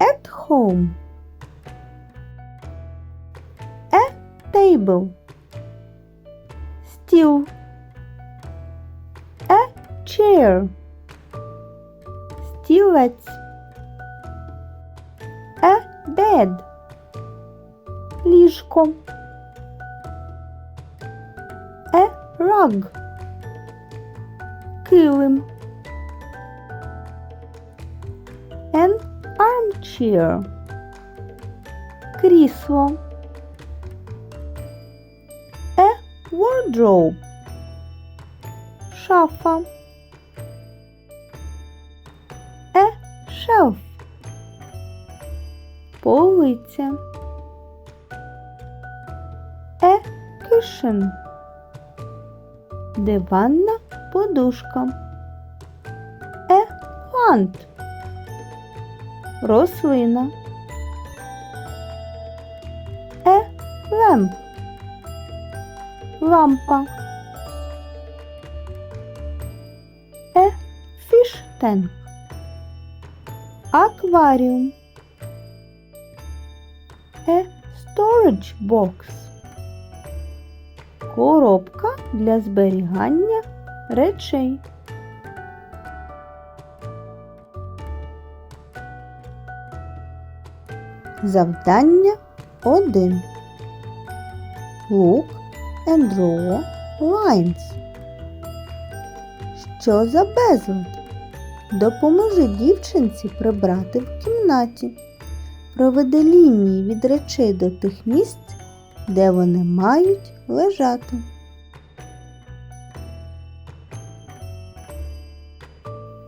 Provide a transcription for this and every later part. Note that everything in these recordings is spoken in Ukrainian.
At home. A table. Steel. A chair. Стілець. A bed. Ліжко. A rug. Килим. Armchair. Крісло. A wardrobe. Шафа. A shelf. Полиця. A cushion. Диванна подушка. A plant. Рослина. A lamp. Лампа. Fish tank. Акваріум. A storage box. Коробка для зберігання речей. Завдання 1. Look and draw lines. Що за безлад? Допоможи дівчинці прибрати в кімнаті. Проведи лінії від речей до тих місць, де вони мають лежати.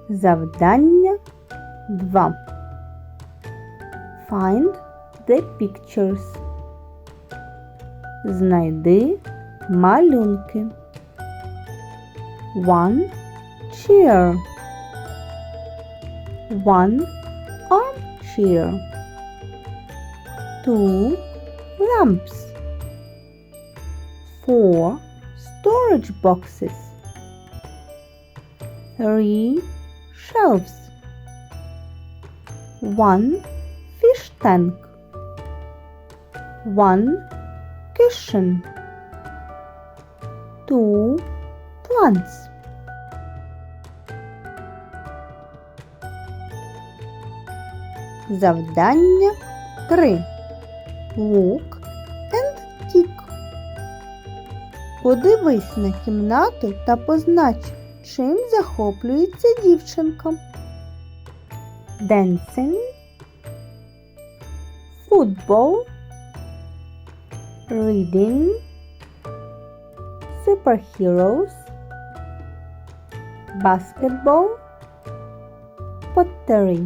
Завдання 2. Find the pictures. Знайди малюнки. One chair. One armchair. Two lamps. Four storage boxes. Three shelves. One fish tank. One cushion. Two plants. Завдання 3. Look and tick. Подивись на кімнату та познач, чим захоплюється дівчинка. Dancing, football, reading, superheroes, basketball, pottery.